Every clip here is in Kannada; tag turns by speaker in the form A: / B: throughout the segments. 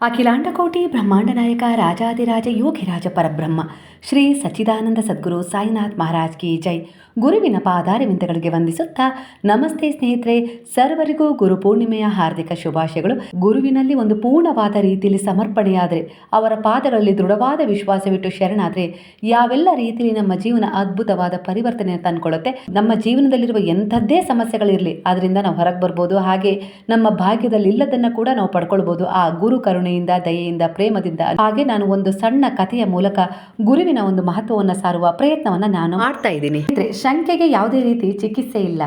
A: ಅಖಿಲಾಂಡಕೋಟಿ ಬ್ರಹ್ಮಾಂಡ ನಾಯಕ ರಾಜಾದಿರಾಜ ಯೋಗಿರಾಜ ಪರಬ್ರಹ್ಮ, ಶ್ರೀ ಸಚ್ಚಿದಾನಂದ ಸದ್ಗುರು ಸಾಯಿನಾಥ್ ಮಹಾರಾಜ್ ಕಿ ಜೈ. ಗುರುವಿನ ಪಾದಾರವಿಂದಗಳಿಗೆ ವಂದಿಸುತ್ತಾ ನಮಸ್ತೆ ಸ್ನೇಹಿತರೆ, ಸರ್ವರಿಗೂ ಗುರು ಪೂರ್ಣಿಮೆಯ ಹಾರ್ದಿಕ ಶುಭಾಶಯಗಳು. ಗುರುವಿನಲ್ಲಿ ಒಂದು ಪೂರ್ಣವಾದ ರೀತಿಯಲ್ಲಿ ಸಮರ್ಪಣೆಯಾದರೆ, ಅವರ ಪಾದಗಳಲ್ಲಿ ದೃಢವಾದ ವಿಶ್ವಾಸವಿಟ್ಟು ಶರಣಾದರೆ, ಯಾವೆಲ್ಲ ರೀತಿಯಲ್ಲಿ ನಮ್ಮ ಜೀವನ ಅದ್ಭುತವಾದ ಪರಿವರ್ತನೆಯನ್ನು ತಂದುಕೊಳ್ಳುತ್ತೆ, ನಮ್ಮ ಜೀವನದಲ್ಲಿರುವ ಎಂಥದ್ದೇ ಸಮಸ್ಯೆಗಳಿರಲಿ, ಅದರಿಂದ ನಾವು ಹೊರಗೆ ಬರ್ಬೋದು, ಹಾಗೆ ನಮ್ಮ ಭಾಗ್ಯದಲ್ಲಿ ಇಲ್ಲದನ್ನು ಕೂಡ ನಾವು ಪಡ್ಕೊಳ್ಬೋದು ಆ ಗುರು ಕರುಣೆಯಿಂದ ದಯೆಯಿಂದ ಪ್ರೇಮದಿಂದ. ಹಾಗೆ ನಾನು ಒಂದು ಸಣ್ಣ ಕಥೆಯ ಮೂಲಕ ಗುರುವಿನ ಒಂದು ಮಹತ್ವವನ್ನು ಸಾರುವ ಪ್ರಯತ್ನವನ್ನು ನಾನು ಮಾಡ್ತಾ ಇದ್ದೀನಿ. ಅಂದ್ರೆ ಶಂಕೆಗೆ ಯಾವುದೇ ರೀತಿ ಚಿಕಿತ್ಸೆ ಇಲ್ಲ.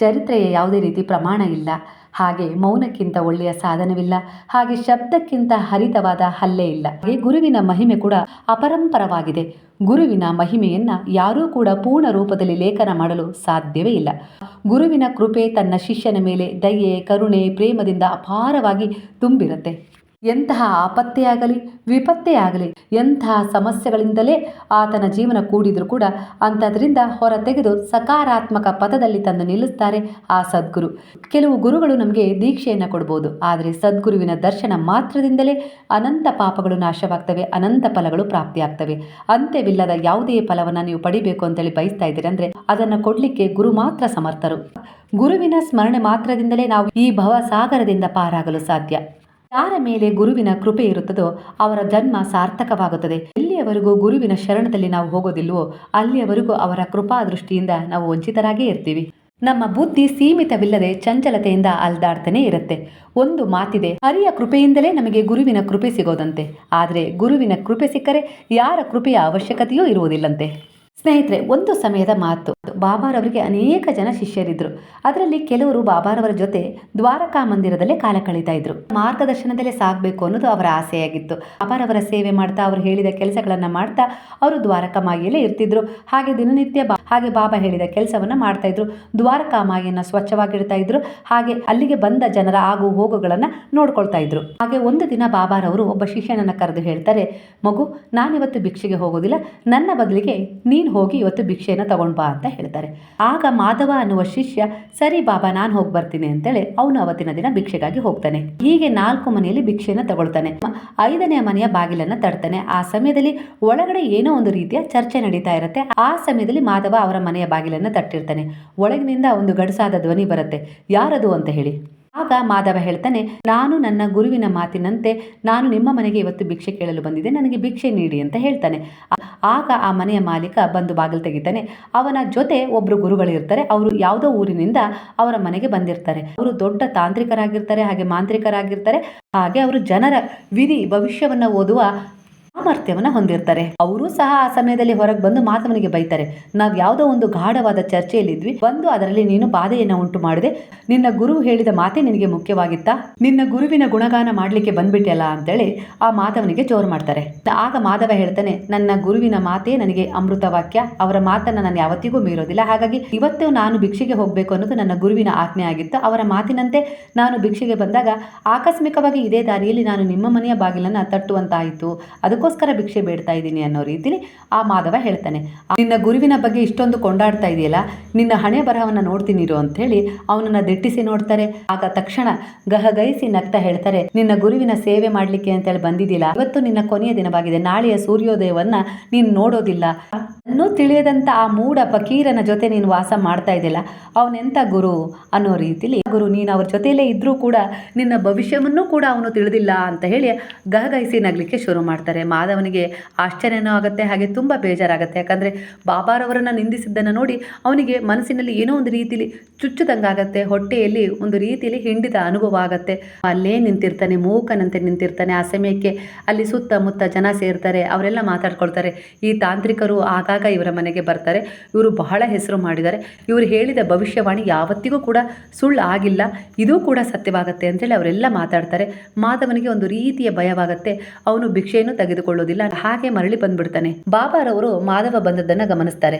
A: ಚರಿತ್ರೆಯ ಯಾವುದೇ ರೀತಿ ಪ್ರಮಾಣ ಇಲ್ಲ. ಹಾಗೆ ಮೌನಕ್ಕಿಂತ ಒಳ್ಳೆಯ ಸಾಧನವಿಲ್ಲ. ಹಾಗೆ ಶಬ್ದಕ್ಕಿಂತ ಹರಿತವಾದ ಹಲ್ಲೆ ಇಲ್ಲ. ಹಾಗೆ ಗುರುವಿನ ಮಹಿಮೆ ಕೂಡ ಅಪರಂಪರವಾಗಿದೆ. ಗುರುವಿನ ಮಹಿಮೆಯನ್ನ ಯಾರೂ ಕೂಡ ಪೂರ್ಣ ರೂಪದಲ್ಲಿ ಲೇಖನ ಮಾಡಲು ಸಾಧ್ಯವೇ ಇಲ್ಲ. ಗುರುವಿನ ಕೃಪೆ ತನ್ನ ಶಿಷ್ಯನ ಮೇಲೆ ದಯೆ ಕರುಣೆ ಪ್ರೇಮದಿಂದ ಅಪಾರವಾಗಿ ತುಂಬಿರುತ್ತೆ. ಎಂತಹ ಆಪತ್ತೇ ಆಗಲಿ, ವಿಪತ್ತೇ ಆಗಲಿ, ಎಂತಹ ಸಮಸ್ಯೆಗಳಿಂದಲೇ ಆತನ ಜೀವನ ಕೂಡಿದರೂ ಕೂಡ ಅಂಥದ್ರಿಂದ ಹೊರ ತೆಗೆದು ಸಕಾರಾತ್ಮಕ ಪಥದಲ್ಲಿ ತಂದು ನಿಲ್ಲಿಸ್ತಾರೆ ಆ ಸದ್ಗುರು. ಕೆಲವು ಗುರುಗಳು ನಮಗೆ ದೀಕ್ಷೆಯನ್ನು ಕೊಡ್ಬೋದು, ಆದರೆ ಸದ್ಗುರುವಿನ ದರ್ಶನ ಮಾತ್ರದಿಂದಲೇ ಅನಂತ ಪಾಪಗಳು ನಾಶವಾಗ್ತವೆ, ಅನಂತ ಫಲಗಳು ಪ್ರಾಪ್ತಿಯಾಗ್ತವೆ. ಅಂತ್ಯವಿಲ್ಲದ ಯಾವುದೇ ಫಲವನ್ನು ನೀವು ಪಡಿಬೇಕು ಅಂತೇಳಿ ಬಯಸ್ತಾ ಇದ್ದೀರಿ ಅಂದರೆ ಅದನ್ನು ಕೊಡಲಿಕ್ಕೆ ಗುರು ಮಾತ್ರ ಸಮರ್ಥರು. ಗುರುವಿನ ಸ್ಮರಣೆ ಮಾತ್ರದಿಂದಲೇ ನಾವು ಈ ಭವಸಾಗರದಿಂದ ಪಾರಾಗಲು ಸಾಧ್ಯ. ಯಾರ ಮೇಲೆ ಗುರುವಿನ ಕೃಪೆ ಇರುತ್ತದೋ ಅವರ ಜನ್ಮ ಸಾರ್ಥಕವಾಗುತ್ತದೆ. ಎಲ್ಲಿಯವರೆಗೂ ಗುರುವಿನ ಶರಣದಲ್ಲಿ ನಾವು ಹೋಗೋದಿಲ್ವೋ ಅಲ್ಲಿಯವರೆಗೂ ಅವರ ಕೃಪಾ ದೃಷ್ಟಿಯಿಂದ ನಾವು ವಂಚಿತರಾಗೇ ಇರ್ತೀವಿ. ನಮ್ಮ ಬುದ್ಧಿ ಸೀಮಿತವಿಲ್ಲದೆ ಚಂಚಲತೆಯಿಂದ ಅಲ್ದಾಡ್ತಾನೆ ಇರುತ್ತೆ. ಒಂದು ಮಾತಿದೆ ಹರಿಯ ಕೃಪೆಯಿಂದಲೇ ನಮಗೆ ಗುರುವಿನ ಕೃಪೆ ಸಿಗೋದಂತೆ. ಆದರೆ ಗುರುವಿನ ಕೃಪೆ ಸಿಕ್ಕರೆ ಯಾರ ಕೃಪೆಯ ಅವಶ್ಯಕತೆಯೂ ಇರುವುದಿಲ್ಲಂತೆ. ಸ್ನೇಹಿತರೆ, ಒಂದು ಸಮಯದ ಮಾತು. ಬಾಬಾರವರಿಗೆ ಅನೇಕ ಜನ ಶಿಷ್ಯರಿದ್ರು. ಅದರಲ್ಲಿ ಕೆಲವರು ಬಾಬಾರವರ ಜೊತೆ ದ್ವಾರಕಾ ಮಂದಿರದಲ್ಲೇ ಕಾಲ ಕಳೀತಾ ಇದ್ರು. ಮಾರ್ಗದರ್ಶನದಲ್ಲೇ ಸಾಗಬೇಕು ಅನ್ನೋದು ಅವರ ಆಸೆಯಾಗಿತ್ತು. ಬಾಬಾರವರ ಸೇವೆ ಮಾಡ್ತಾ, ಅವರು ಹೇಳಿದ ಕೆಲಸಗಳನ್ನ ಮಾಡ್ತಾ, ಅವರು ದ್ವಾರಕಾ ಮಾಗಿಯಲ್ಲೇ ಇರ್ತಿದ್ರು. ಹಾಗೆ ದಿನನಿತ್ಯ ಹಾಗೆ ಬಾಬಾ ಹೇಳಿದ ಕೆಲಸವನ್ನ ಮಾಡ್ತಾ ಇದ್ರು. ದ್ವಾರಕಾ ಮಾಗಿಯನ್ನ ಸ್ವಚ್ಛವಾಗಿಡ್ತಾ ಇದ್ರು. ಹಾಗೆ ಅಲ್ಲಿಗೆ ಬಂದ ಜನರ ಆಗು ಹೋಗುಗಳನ್ನ ನೋಡ್ಕೊಳ್ತಾ ಇದ್ರು. ಹಾಗೆ ಒಂದು ದಿನ ಬಾಬಾರವರು ಒಬ್ಬ ಶಿಷ್ಯನನ್ನ ಕರೆದು ಹೇಳ್ತಾರೆ, ಮಗು, ನಾನಿವತ್ತು ಭಿಕ್ಷೆಗೆ ಹೋಗೋದಿಲ್ಲ. ನನ್ನ ಬದಲಿಗೆ ನೀನು ಹೋಗಿ ಇವತ್ತು ಭಿಕ್ಷೆಯನ್ನು ತಗೊಂಡ್ ಬಾ ಅಂತ ಹೇಳ್ತಾರೆ. ಆಗ ಮಾಧವ ಅನ್ನುವ ಶಿಷ್ಯ, ಸರಿ ಬಾಬಾ ನಾನು ಹೋಗಿ ಬರ್ತೀನಿ ಅಂತೇಳಿ ಅವನು ಅವತ್ತಿನ ದಿನ ಭಿಕ್ಷೆಗಾಗಿ ಹೋಗ್ತಾನೆ. ಹೀಗೆ ನಾಲ್ಕು ಮನೆಯಲ್ಲಿ ಭಿಕ್ಷೆಯನ್ನು ತಗೊಳ್ತಾನೆ. ಐದನೇ ಮನೆಯ ಬಾಗಿಲನ್ನ ತಡ್ತಾನೆ ಆ ಸಮಯದಲ್ಲಿ ಒಳಗಡೆ ಏನೋ ಒಂದು ರೀತಿಯ ಚರ್ಚೆ ನಡೀತಾ ಇರುತ್ತೆ. ಆ ಸಮಯದಲ್ಲಿ ಮಾಧವ ಅವರ ಮನೆಯ ಬಾಗಿಲನ್ನು ತಟ್ಟಿರ್ತಾನೆ. ಒಳಗಿನಿಂದ ಒಂದು ಗಡಸಾದ ಧ್ವನಿ ಬರುತ್ತೆ. ಯಾರದು ಅಂತ ಹೇಳಿ. ಆಗ ಮಾಧವ ಹೇಳ್ತಾನೆ, ನಾನು ನನ್ನ ಗುರುವಿನ ಮಾತಿನಂತೆ, ನಾನು ನಿಮ್ಮ ಮನೆಗೆ ಇವತ್ತು ಭಿಕ್ಷೆ ಕೇಳಲು ಬಂದಿದ್ದೆ, ನನಗೆ ಭಿಕ್ಷೆ ನೀಡಿ ಅಂತ ಹೇಳ್ತಾನೆ. ಆಗ ಆ ಮನೆಯ ಮಾಲೀಕ ಬಂದು ಬಾಗಿಲು ತೆಗಿತಾನೆ. ಅವನ ಜೊತೆ ಒಬ್ರು ಗುರುಗಳಿರ್ತಾರೆ, ಅವರು ಯಾವುದೋ ಊರಿನಿಂದ ಅವರ ಮನೆಗೆ ಬಂದಿರ್ತಾರೆ. ಅವರು ದೊಡ್ಡ ತಾಂತ್ರಿಕರಾಗಿರ್ತಾರೆ, ಹಾಗೆ ಮಾಂತ್ರಿಕರಾಗಿರ್ತಾರೆ. ಹಾಗೆ ಅವರು ಜನರ ವಿಧಿ, ಭವಿಷ್ಯವನ್ನು ಓದುವ ಸಾಮರ್ಥ್ಯವನ್ನು ಹೊಂದಿರ್ತಾರೆ. ಅವರು ಸಹ ಆ ಸಮಯದಲ್ಲಿ ಹೊರಗೆ ಬಂದು ಮಾಧವನಿಗೆ ಬೈತಾರೆ. ನಾವು ಯಾವುದೋ ಒಂದು ಗಾಢವಾದ ಚರ್ಚೆಯಲ್ಲಿದ್ವಿ. ಬಂದು ಅದರಲ್ಲಿ ನೀನು ಬಾಧೆಯನ್ನ ಉಂಟು ಮಾಡಿದೆ. ನಿನ್ನ ಗುರು ಹೇಳಿದ ಮಾತೆ ನಿನಗೆ ಮುಖ್ಯವಾಗಿತ್ತಾ? ನಿನ್ನ ಗುರುವಿನ ಗುಣಗಾನ ಮಾಡಲಿಕ್ಕೆ ಬಂದ್ಬಿಟ್ಟೆಲ್ಲ ಅಂತೇಳಿ ಆ ಮಾಧವನಿಗೆ ಜೋರು ಮಾಡ್ತಾರೆ. ಆಗ ಮಾಧವ ಹೇಳ್ತಾನೆ, ನನ್ನ ಗುರುವಿನ ಮಾತೆ ನನಗೆ ಅಮೃತ ವಾಕ್ಯ ಅವರ ಮಾತನ್ನ ನಾನು ಯಾವತ್ತಿಗೂ ಮೀರೋದಿಲ್ಲ. ಹಾಗಾಗಿ ಇವತ್ತು ನಾನು ಭಿಕ್ಷೆಗೆ ಹೋಗಬೇಕು ಅನ್ನೋದು ನನ್ನ ಗುರುವಿನ ಆಜ್ಞೆ ಆಗಿತ್ತು. ಅವರ ಮಾತಿನಂತೆ ನಾನು ಭಿಕ್ಷೆಗೆ ಬಂದಾಗ ಆಕಸ್ಮಿಕವಾಗಿ ಇದೇ ದಾರಿಯಲ್ಲಿ ನಾನು ನಿಮ್ಮ ಮನೆಯ ಬಾಗಿಲನ್ನು ತಟ್ಟುವಂತಾಯಿತು. ಅದಕ್ಕೋಸ್ಕರ ಭಿಕ್ಷೆ ಬೇಡ್ತಾ ಇದ್ದೀನಿ ಅನ್ನೋ ರೀತಿಲಿ ಆ ಮಾಧವ ಹೇಳ್ತಾನೆ. ನಿನ್ನ ಗುರುವಿನ ಬಗ್ಗೆ ಇಷ್ಟೊಂದು ಕೊಂಡಾಡ್ತಾ ಇದೆಯಲ್ಲ, ನಿನ್ನ ಹಣೆ ಬರಹವನ್ನು ನೋಡ್ತೀನಿ ಇರು ಅಂತ ಹೇಳಿ ಅವನನ್ನ ದಿಟ್ಟಿಸಿ ನೋಡ್ತಾರೆ. ಆಗ ತಕ್ಷಣ ಗಹಗೈಸಿ ನಗ್ತಾ ಹೇಳ್ತಾರೆ, ನಿನ್ನ ಗುರುವಿನ ಸೇವೆ ಮಾಡಲಿಕ್ಕೆ ಅಂತೇಳಿ ಬಂದಿದ್ದಿಲ್ಲ ಇವತ್ತು ನಿನ್ನ ಕೊನೆಯ ದಿನವಾಗಿದೆ, ನಾಳೆಯ ಸೂರ್ಯೋದಯವನ್ನ ನೀನು ನೋಡೋದಿಲ್ಲ. ಅನ್ನೂ ತಿಳಿಯದಂತ ಆ ಮೂಢ ಫಕೀರನ ಜೊತೆ ನೀನು ವಾಸ ಮಾಡ್ತಾ ಇದೆಯಲ್ಲ, ಅವನೆಂತ ಗುರು ಅನ್ನೋ ರೀತಿಲಿ ಗುರು ನೀನು ಅವ್ರ ಜೊತೆಯಲ್ಲೇ ಇದ್ರೂ ಕೂಡ ನಿನ್ನ ಭವಿಷ್ಯವನ್ನು ಕೂಡ ಅವನು ತಿಳಿದಿಲ್ಲ ಅಂತ ಹೇಳಿ ಗಹಗೈಸಿ ನಗ್ಲಿಕ್ಕೆ ಶುರು ಮಾಡ್ತಾರೆ. ಮಾಧವನಿಗೆ ಆಶ್ಚರ್ಯನೂ ಆಗುತ್ತೆ, ಹಾಗೆ ತುಂಬ ಬೇಜಾರಾಗುತ್ತೆ. ಯಾಕಂದರೆ ಬಾಬಾರವರನ್ನು ನಿಂದಿಸಿದ್ದನ್ನು ನೋಡಿ ಅವನಿಗೆ ಮನಸ್ಸಿನಲ್ಲಿ ಏನೋ ಒಂದು ರೀತಿಯಲ್ಲಿ ಚುಚ್ಚುದಂಗಾಗತ್ತೆ, ಹೊಟ್ಟೆಯಲ್ಲಿ ಒಂದು ರೀತಿಯಲ್ಲಿ ಹಿಂಡಿದ ಅನುಭವ ಆಗುತ್ತೆ. ಅಲ್ಲೇ ನಿಂತಿರ್ತಾನೆ, ಮೂಕನಂತೆ ನಿಂತಿರ್ತಾನೆ, ಆ ಸಮಯಕ್ಕೆ ಅಲ್ಲಿ ಸುತ್ತಮುತ್ತ ಜನ ಸೇರ್ತಾರೆ, ಅವರೆಲ್ಲ ಮಾತಾಡ್ಕೊಳ್ತಾರೆ. ಈ ತಾಂತ್ರಿಕರು ಆಗಾಗ ಇವರ ಮನೆಗೆ ಬರ್ತಾರೆ. ಇವರು ಬಹಳ ಹೆಸರು ಮಾಡಿದ್ದಾರೆ. ಇವರು ಹೇಳಿದ ಭವಿಷ್ಯವಾಣಿ ಯಾವತ್ತಿಗೂ ಕೂಡ ಸುಳ್ಳು ಆಗಿಲ್ಲ, ಇದು ಕೂಡ ಸತ್ಯವಾಗುತ್ತೆ ಅಂತೇಳಿ ಅವರೆಲ್ಲ ಮಾತಾಡ್ತಾರೆ. ಮಾಧವನಿಗೆ ಒಂದು ರೀತಿಯ ಭಯವಾಗುತ್ತೆ. ಅವನು ಭಿಕ್ಷೆಯನ್ನು ತೆಗೆದುಕೊಳ್ಳೋದಿಲ್ಲ ಹಾಗೆ ಮರಳಿ ಬಂದ್ಬಿಡ್ತಾನೆ. ಬಾಬಾರವರು ಮಾಧವ ಬಂದದ್ದನ್ನ ಗಮನಿಸ್ತಾರೆ.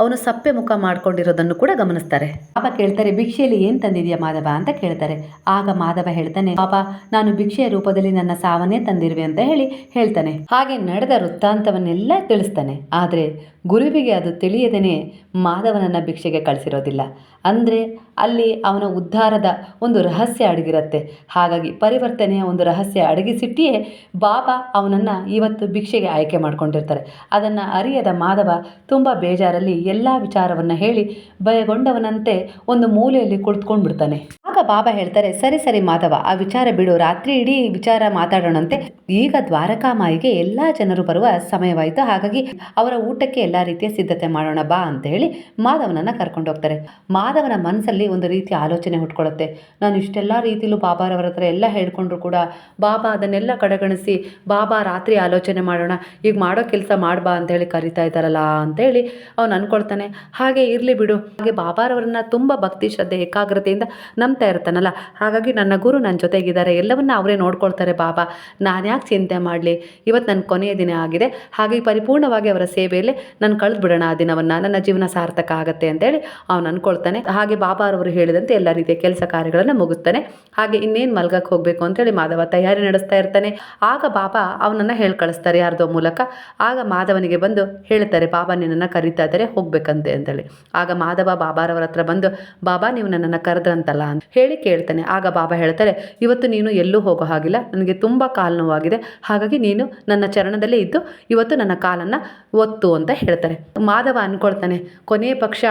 A: ಅವನು ಸಪ್ಪೆ ಮುಖ ಮಾಡ್ಕೊಂಡಿರೋದನ್ನು ಕೂಡ ಗಮನಿಸ್ತಾರೆ. ಬಾಬಾ ಕೇಳ್ತಾರೆ, ಭಿಕ್ಷೆಯಲ್ಲಿ ಏನ್ ತಂದಿದ್ಯಾ ಮಾಧವ? ಅಂತ ಕೇಳ್ತಾರೆ. ಆಗ ಮಾಧವ ಹೇಳ್ತಾನೆ, ಬಾಬಾ, ನಾನು ಭಿಕ್ಷೆಯ ರೂಪದಲ್ಲಿ ನನ್ನ ಸಾವನ್ನೇ ತಂದಿರುವೆ ಅಂತ ಹೇಳಿ ಹೇಳ್ತಾನೆ. ಹಾಗೆ ನಡೆದ ವೃತ್ತಾಂತವನ್ನೆಲ್ಲ ತಿಳಿಸ್ತಾನೆ. ಆದ್ರೆ ಗುರುವಿಗೆ ಅದು ತಿಳಿಯದೇ ಮಾಧವನನ್ನು ಭಿಕ್ಷೆಗೆ ಕಳಿಸಿರೋದಿಲ್ಲ. ಅಂದರೆ ಅಲ್ಲಿ ಅವನ ಉದ್ಧಾರದ ಒಂದು ರಹಸ್ಯ ಅಡಗಿರುತ್ತೆ. ಹಾಗಾಗಿ ಪರಿವರ್ತನೆಯ ಒಂದು ರಹಸ್ಯ ಅಡಗಿಸಿಟ್ಟಿಯೇ ಬಾಬಾ ಅವನನ್ನು ಇವತ್ತು ಭಿಕ್ಷೆಗೆ ಆಯ್ಕೆ ಮಾಡಿಕೊಂಡಿರ್ತಾರೆ. ಅದನ್ನು ಅರಿಯದ ಮಾಧವ ತುಂಬ ಬೇಜಾರಲ್ಲಿ ಎಲ್ಲ ವಿಚಾರವನ್ನು ಹೇಳಿ ಭಯಗೊಂಡವನಂತೆ ಒಂದು ಮೂಲೆಯಲ್ಲಿ ಕುಳಿತುಕೊಂಡು ಬಿಡ್ತಾನೆ ಆಗ ಬಾಬಾ ಹೇಳ್ತಾರೆ, ಸರಿ ಸರಿ ಮಾಧವ, ಆ ವಿಚಾರ ಬಿಡು. ರಾತ್ರಿ ಇಡೀ ವಿಚಾರ ಮಾತಾಡೋಣಂತೆ. ಈಗ ದ್ವಾರಕಾಮಾಯಿಗೆ ಎಲ್ಲ ಜನರು ಬರುವ ಸಮಯವಾಯಿತು. ಹಾಗಾಗಿ ಅವರ ಊಟಕ್ಕೆ ಎಲ್ಲ ರೀತಿಯ ಸಿದ್ಧತೆ ಮಾಡೋಣ ಬಾ ಅಂತ ಹೇಳಿ ಮಾಧವನನ್ನ ಕರ್ಕೊಂಡು ಹೋಗ್ತಾರೆ ಮಾಧವನ ಮನಸ್ಸಲ್ಲಿ ಒಂದು ರೀತಿಯ ಆಲೋಚನೆ ಹುಟ್ಕೊಳ್ಳುತ್ತೆ. ನಾನು ಇಷ್ಟೆಲ್ಲ ರೀತಿಲೂ ಬಾಬಾರವರ ಹತ್ರ ಎಲ್ಲ ಹೇಳ್ಕೊಂಡ್ರು ಕೂಡ ಬಾಬಾ ಅದನ್ನೆಲ್ಲ ಕಡೆಗಣಿಸಿ, ಬಾಬಾ, ರಾತ್ರಿ ಆಲೋಚನೆ ಮಾಡೋಣ. ಈಗ ಮಾಡೋ ಕೆಲಸ ಮಾಡ್ಬಾ ಅಂತ ಹೇಳಿ ಕರಿತಾ ಇದ್ದಾರಲ್ಲ ಅಂತೇಳಿ ಅವನು ಅನ್ಕೊಳ್ತಾನೆ. ಹಾಗೆ ಇರಲಿ ಬಿಡು. ಹಾಗೆ ಬಾಬಾರವರನ್ನ ತುಂಬ ಭಕ್ತಿ, ಶ್ರದ್ಧೆ, ಏಕಾಗ್ರತೆಯಿಂದ ನಂಬ್ತಾ ಇರ್ತಾನಲ್ಲ? ಹಾಗಾಗಿ ನನ್ನ ಗುರು ನನ್ನ ಜೊತೆಗಿದ್ದಾರೆ. ಎಲ್ಲವನ್ನ ಅವರೇ ನೋಡ್ಕೊಳ್ತಾರೆ ಬಾಬಾ. ನಾನು ಯಾಕೆ ಚಿಂತೆ ಮಾಡಲಿ? ಇವತ್ತು ನನ್ನ ಕೊನೆಯ ದಿನ ಆಗಿದೆ. ಹಾಗೆ ಪರಿಪೂರ್ಣವಾಗಿ ಅವರ ಸೇವೆಯಲ್ಲಿ ನಾನು ಕಳೆದು ಬಿಡೋಣ ಆ ದಿನವನ್ನು. ನನ್ನ ಜೀವನ ಸಾರ್ಥಕ ಆಗುತ್ತೆ ಅಂತೇಳಿ ಅವನು ಅಂದ್ಕೊಳ್ತಾನೆ ಹಾಗೆ ಬಾಬಾ ಅವರು ಹೇಳಿದಂತೆ ಎಲ್ಲ ರೀತಿಯ ಕೆಲಸ ಕಾರ್ಯಗಳನ್ನು ಮುಗಿಸ್ತಾನೆ ಹಾಗೆ ಇನ್ನೇನು ಮಲ್ಗಕ್ಕೆ ಹೋಗಬೇಕು ಅಂತೇಳಿ ಮಾಧವ ತಯಾರಿ ನಡೆಸ್ತಾ ಇರ್ತಾನೆ. ಆಗ ಬಾಬಾ ಅವನನ್ನು ಹೇಳಿ ಕಳಿಸ್ತಾರೆ ಯಾರ್ದೋ ಮೂಲಕ. ಆಗ ಮಾಧವನಿಗೆ ಬಂದು ಹೇಳ್ತಾರೆ, ಬಾಬಾ, ನಿನ್ನನ್ನು ಕರಿತಾ ಇದ್ದಾರೆ, ಹೋಗ್ಬೇಕಂತೆ ಅಂತೇಳಿ. ಆಗ ಮಾಧವ ಬಾಬಾರವರ ಹತ್ರ ಬಂದು, ಬಾಬಾ, ನೀವು ನನ್ನನ್ನು ಕರೆದ್ರಂತಲ್ಲ ಅಂತ ಹೇಳಿ ಕೇಳ್ತಾನೆ. ಆಗ ಬಾಬಾ ಹೇಳ್ತಾರೆ, ಇವತ್ತು ನೀನು ಎಲ್ಲೂ ಹೋಗೋ ಹಾಗಿಲ್ಲ. ನನಗೆ ತುಂಬ ಕಾಲು ನೋವಾಗಿದೆ. ಹಾಗಾಗಿ ನೀನು ನನ್ನ ಚರಣದಲ್ಲೇ ಇದ್ದು, ಇವತ್ತು ನನ್ನ ಕಾಲನ್ನು ಒತ್ತು ಅಂತ ಹೇಳ್ತಾರೆ. ಮಾಧವ ಅಂದ್ಕೊಳ್ತಾನೆ ಕೊನೆಯ ಪಕ್ಷ,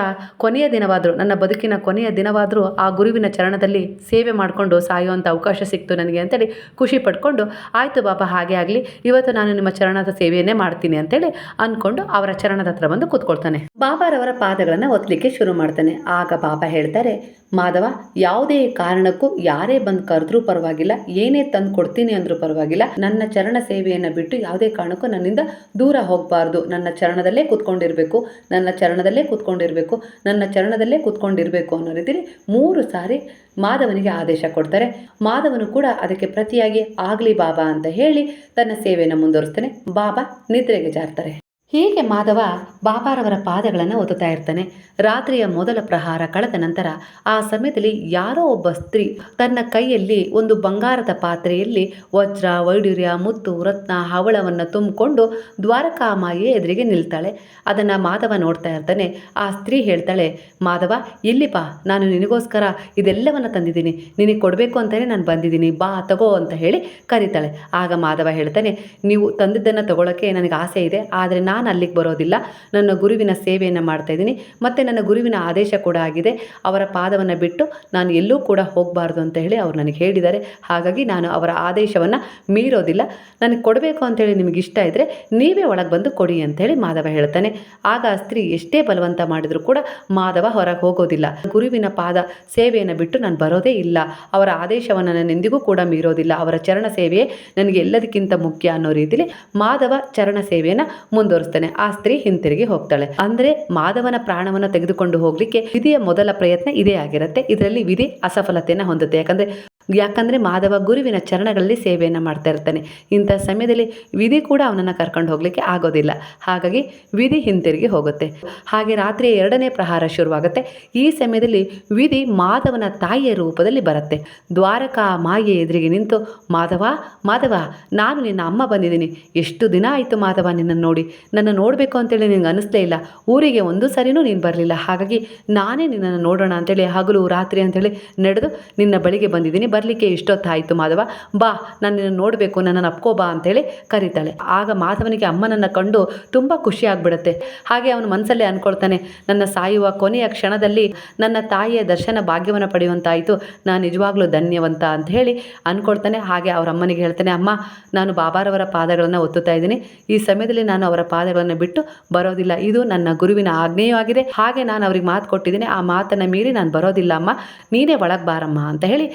A: ಕೊನೆಯ ದಿನವಾದರೂ, ನನ್ನ ಬದುಕಿನ ಕೊನೆಯ ದಿನವಾದರೂ ಆ ಗುರುವಿನ ಚರಣದಲ್ಲಿ ಸೇವೆ ಮಾಡಿಕೊಂಡು ಸಾಯುವಂಥ ಅವಕಾಶ ಸಿಕ್ತು ನನಗೆ ಅಂತೇಳಿ ಖುಷಿ ಪಡ್ಕೊಂಡು, ಆಯಿತು ಬಾಬಾ, ಹಾಗೆ ಆಗಲಿ. ಇವತ್ತು ನಾನು ನಿಮ್ಮ ಚರಣದ ಸೇವೆಯನ್ನೇ ಮಾಡ್ತೀನಿ ಅಂತೇಳಿ ಅಂದ್ಕೊಂಡು ಅವರ ಚರಣದ ಹತ್ರ ಬಂದು ಕೂತ್ಕೊಳ್ತಾನೆ. ಬಾಬಾರವರ ಪಾದಗಳನ್ನು ಒತ್ತಲಿಕ್ಕೆ ಶುರು ಮಾಡ್ತಾನೆ. ಆಗ ಬಾಬಾ ಹೇಳ್ತಾರೆ, ಮಾಧವ, ಯಾವುದೇ ಕಾರಣಕ್ಕೂ ಯಾರೇ ಬಂದು ಕರೆದ್ರೂ ಪರವಾಗಿಲ್ಲ, ಏನೇ ತಂದು ಕೊಡ್ತೀನಿ ಅಂದ್ರೂ ಪರವಾಗಿಲ್ಲ. ನನ್ನ ಚರಣ ಸೇವೆಯನ್ನು ಬಿಟ್ಟು ಯಾವುದೇ ಕಾರಣಕ್ಕೂ ನನ್ನಿಂದ ದೂರ ಹೋಗಬಾರ್ದು. ನನ್ನ ಚರಣದಲ್ಲೇ ಕೂತ್ಕೊಂಡಿರಬೇಕು, ನನ್ನ ಚರಣದಲ್ಲೇ ಕೂತ್ಕೊಂಡಿರಬೇಕು, ನನ್ನ ಚರಣದಲ್ಲೇ ಕೂತ್ಕೊಂಡಿರಬೇಕು ಅನ್ನೋ ರೀತಿಯಲ್ಲಿ ಮೂರು ಸಾರಿ ಮಾಧವನಿಗೆ ಆದೇಶ ಕೊಡ್ತಾರೆ. ಮಾಧವನು ಕೂಡ ಅದಕ್ಕೆ ಪ್ರತಿಯಾಗಿ ಆಗಲಿ ಬಾಬಾ ಅಂತ ಹೇಳಿ ತನ್ನ ಸೇವೆಯನ್ನು ಮುಂದುವರಿಸ್ತಾನೆ. ಬಾಬಾ ನಿದ್ರೆಗೆ ಜಾರ್ತಾರೆ. ಹೀಗೆ ಮಾಧವ ಬಾಬಾರವರ ಪಾದಗಳನ್ನು ಒತ್ತುತ್ತಾ ಇರ್ತಾನೆ. ರಾತ್ರಿಯ ಮೊದಲ ಪ್ರಹಾರ ಕಳೆದ ನಂತರ ಆ ಸಮಯದಲ್ಲಿ ಯಾರೋ ಒಬ್ಬ ಸ್ತ್ರೀ ತನ್ನ ಕೈಯಲ್ಲಿ ಒಂದು ಬಂಗಾರದ ಪಾತ್ರೆಯಲ್ಲಿ ವಜ್ರ ವೈಡೂರ್ಯ ಮುತ್ತು, ರತ್ನ, ಹವಳವನ್ನು ತುಂಬಿಕೊಂಡು ದ್ವಾರಕಾಮಾಯಿಯ ಎದುರಿಗೆ ನಿಲ್ತಾಳೆ. ಅದನ್ನು ಮಾಧವ ನೋಡ್ತಾ ಇರ್ತಾನೆ. ಆ ಸ್ತ್ರೀ ಹೇಳ್ತಾಳೆ, ಮಾಧವ ಇಲ್ಲಿ ಬಾ ನಾನು ನಿನಗೋಸ್ಕರ ಇದೆಲ್ಲವನ್ನು ತಂದಿದ್ದೀನಿ. ನಿನಗೆ ಕೊಡಬೇಕು ಅಂತಲೇ ನಾನು ಬಂದಿದ್ದೀನಿ. ಬಾ, ತಗೋ ಅಂತ ಹೇಳಿ ಕರೀತಾಳೆ. ಆಗ ಮಾಧವ ಹೇಳ್ತಾನೆ, ನೀವು ತಂದಿದ್ದನ್ನು ತಗೊಳ್ಳೋಕ್ಕೆ ನನಗೆ ಆಸೆ ಇದೆ. ಆದರೆ ನಾನು ಅಲ್ಲಿಗೆ ಬರೋದಿಲ್ಲ. ನನ್ನ ಗುರುವಿನ ಸೇವೆಯನ್ನು ಮಾಡ್ತಾ ಇದ್ದೀನಿ. ಮತ್ತು ನನ್ನ ಗುರುವಿನ ಆದೇಶ ಕೂಡ ಆಗಿದೆ. ಅವರ ಪಾದವನ್ನು ಬಿಟ್ಟು ನಾನು ಎಲ್ಲೂ ಕೂಡ ಹೋಗಬಾರ್ದು ಅಂತ ಹೇಳಿ ಅವ್ರು ನನಗೆ ಹೇಳಿದ್ದಾರೆ. ಹಾಗಾಗಿ ನಾನು ಅವರ ಆದೇಶವನ್ನು ಮೀರೋದಿಲ್ಲ. ನನಗೆ ಕೊಡಬೇಕು ಅಂತೇಳಿ ನಿಮಗೆ ಇಷ್ಟ ಇದ್ದರೆ ನೀವೇ ಒಳಗೆ ಬಂದು ಕೊಡಿ ಅಂತೇಳಿ ಮಾಧವ ಹೇಳ್ತಾನೆ. ಆಗ ಆ ಸ್ತ್ರೀ ಎಷ್ಟೇ ಬಲವಂತ ಮಾಡಿದರೂ ಕೂಡ ಮಾಧವ ಹೊರಗೆ ಹೋಗೋದಿಲ್ಲ. ಗುರುವಿನ ಪಾದ ಸೇವೆಯನ್ನು ಬಿಟ್ಟು ನಾನು ಬರೋದೇ ಇಲ್ಲ. ಅವರ ಆದೇಶವನ್ನು ನಾನು ಎಂದಿಗೂ ಕೂಡ ಮೀರೋದಿಲ್ಲ. ಅವರ ಚರಣ ಸೇವೆಯೇ ನನಗೆ ಎಲ್ಲದಕ್ಕಿಂತ ಮುಖ್ಯ ಅನ್ನೋ ರೀತಿಯಲ್ಲಿ ಮಾಧವ ಚರಣ ಸೇವೆಯನ್ನು ಮುಂದುವರಿಸ್ತಾನೆ ಆ ಸ್ತ್ರೀ ಹಿಂತಿರುಗಿ ಹೋಗ್ತಾಳೆ. ಅಂದ್ರೆ ಮಾಧವನ ಪ್ರಾಣವನ್ನು ತೆಗೆದುಕೊಂಡು ಹೋಗ್ಲಿಕ್ಕೆ ವಿಧಿಯ ಮೊದಲ ಪ್ರಯತ್ನ ಇದೇ ಆಗಿರುತ್ತೆ. ಇದರಲ್ಲಿ ವಿಧಿ ಅಸಫಲತೆಯನ್ನು ಹೊಂದುತ್ತೆ. ಯಾಕಂದ್ರೆ ಯಾಕಂದರೆ ಮಾಧವ ಗುರುವಿನ ಚರಣಗಳಲ್ಲಿ ಸೇವೆಯನ್ನು ಮಾಡ್ತಾ ಇರ್ತಾನೆ. ಇಂಥ ಸಮಯದಲ್ಲಿ ವಿಧಿ ಕೂಡ ಅವನನ್ನು ಕರ್ಕೊಂಡು ಹೋಗಲಿಕ್ಕೆ ಆಗೋದಿಲ್ಲ. ಹಾಗಾಗಿ ವಿಧಿ ಹಿಂತಿರುಗಿ ಹೋಗುತ್ತೆ. ಹಾಗೆ ರಾತ್ರಿಯ ಎರಡನೇ ಪ್ರಹಾರ ಶುರುವಾಗುತ್ತೆ. ಈ ಸಮಯದಲ್ಲಿ ವಿಧಿ ಮಾಧವನ ತಾಯಿಯ ರೂಪದಲ್ಲಿ ಬರುತ್ತೆ. ದ್ವಾರಕಾ ಮಾಯೆ ಎದುರಿಗೆ ನಿಂತು, ಮಾಧವ ಮಾಧವ, ನಾನು ನಿನ್ನ ಅಮ್ಮ ಬಂದಿದ್ದೀನಿ. ಎಷ್ಟು ದಿನ ಆಯಿತು ಮಾಧವ ನಿನ್ನನ್ನು ನೋಡಿ? ನನ್ನ ನೋಡಬೇಕು ಅಂತೇಳಿ ನಿನಗೆ ಅನ್ನಿಸ್ಲೇ ಇಲ್ಲ. ಊರಿಗೆ ಒಂದು ಸರಿನೂ ನೀನು ಬರಲಿಲ್ಲ. ಹಾಗಾಗಿ ನಾನೇ ನಿನ್ನನ್ನು ನೋಡೋಣ ಅಂತೇಳಿ, ಹಗಲು ರಾತ್ರಿ ಅಂತೇಳಿ ನಡೆದು ನಿನ್ನ ಬಳಿಗೆ ಬಂದಿದ್ದೀನಿ. ಬರಲಿಕ್ಕೆ ಇಷ್ಟೊತ್ತಾಯಿತು ಮಾಧವ. ಬಾ, ನಾನು ನಿನ್ನ ನೋಡಬೇಕು, ನನ್ನನ್ನು ಅಪ್ಕೋ ಬಾ ಅಂತೇಳಿ ಕರೀತಾಳೆ. ಆಗ ಮಾಧವನಿಗೆ ಅಮ್ಮನನ್ನು ಕಂಡು ತುಂಬ ಖುಷಿ ಆಗ್ಬಿಡುತ್ತೆ. ಹಾಗೆ ಅವನು ಮನಸ್ಸಲ್ಲೇ ಅಂದ್ಕೊಳ್ತಾನೆ ನನ್ನ ಸಾಯುವ ಕೊನೆಯ ಕ್ಷಣದಲ್ಲಿ ನನ್ನ ತಾಯಿಯ ದರ್ಶನ ಭಾಗ್ಯವನ್ನು ಪಡೆಯುವಂತಾಯಿತು. ನಾನು ನಿಜವಾಗ್ಲೂ ಧನ್ಯವಂತ ಅಂತ ಹೇಳಿ ಅಂದ್ಕೊಳ್ತಾನೆ ಹಾಗೆ ಅವರ ಅಮ್ಮನಿಗೆ ಹೇಳ್ತಾನೆ, ಅಮ್ಮ, ನಾನು ಬಾಬಾರವರ ಪಾದಗಳನ್ನು ಒತ್ತುತ್ತಾ ಇದ್ದೀನಿ. ಈ ಸಮಯದಲ್ಲಿ ನಾನು ಅವರ ಪಾದಗಳನ್ನು ಬಿಟ್ಟು ಬರೋದಿಲ್ಲ. ಇದು ನನ್ನ ಗುರುವಿನ ಆಜ್ಞೆಯೂ ಆಗಿದೆ. ಹಾಗೆ ನಾನು ಅವ್ರಿಗೆ ಮಾತು ಕೊಟ್ಟಿದ್ದೀನಿ. ಆ ಮಾತನ್ನು ಮೀರಿ ನಾನು ಬರೋದಿಲ್ಲ, ಅಮ್ಮ. ನೀನೇ ಒಳಗೆ ಬಾರಮ್ಮ ಅಂತ ಹೇಳಿ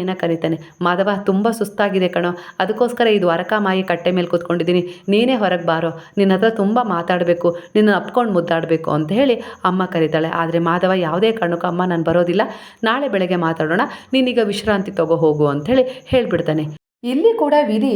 A: ತಾಯಿಯನ್ನು ಕರೀತಾನೆ. ಮಾಧವ, ತುಂಬ ಸುಸ್ತಾಗಿದೆ ಕಣೋ. ಅದಕ್ಕೋಸ್ಕರ ಈ ದ್ವಾರಕಾಮಾಯಿ ಕಟ್ಟೆ ಮೇಲೆ ಕೂತ್ಕೊಂಡಿದ್ದೀನಿ. ನೀನೇ ಹೊರಗೆ ಬಾರೋ. ನಿನ್ನ ಹತ್ರ ತುಂಬ ಮಾತಾಡಬೇಕು. ನಿನ್ನ ಅಪ್ಕೊಂಡು ಮುದ್ದಾಡಬೇಕು ಅಂತ ಹೇಳಿ ಅಮ್ಮ ಕರೀತಾಳೆ. ಆದರೆ ಮಾಧವ ಯಾವುದೇ ಕಾರಣಕ್ಕೂ ಅಮ್ಮ ನಾನು ಬರೋದಿಲ್ಲ. ನಾಳೆ ಬೆಳಗ್ಗೆ ಮಾತಾಡೋಣ. ನೀನೀಗ ವಿಶ್ರಾಂತಿ ತಗೋ ಹೋಗು ಅಂತ ಹೇಳಿ ಹೇಳ್ಬಿಡ್ತಾನೆ. ಇಲ್ಲಿ ಕೂಡ ವಿಧಿ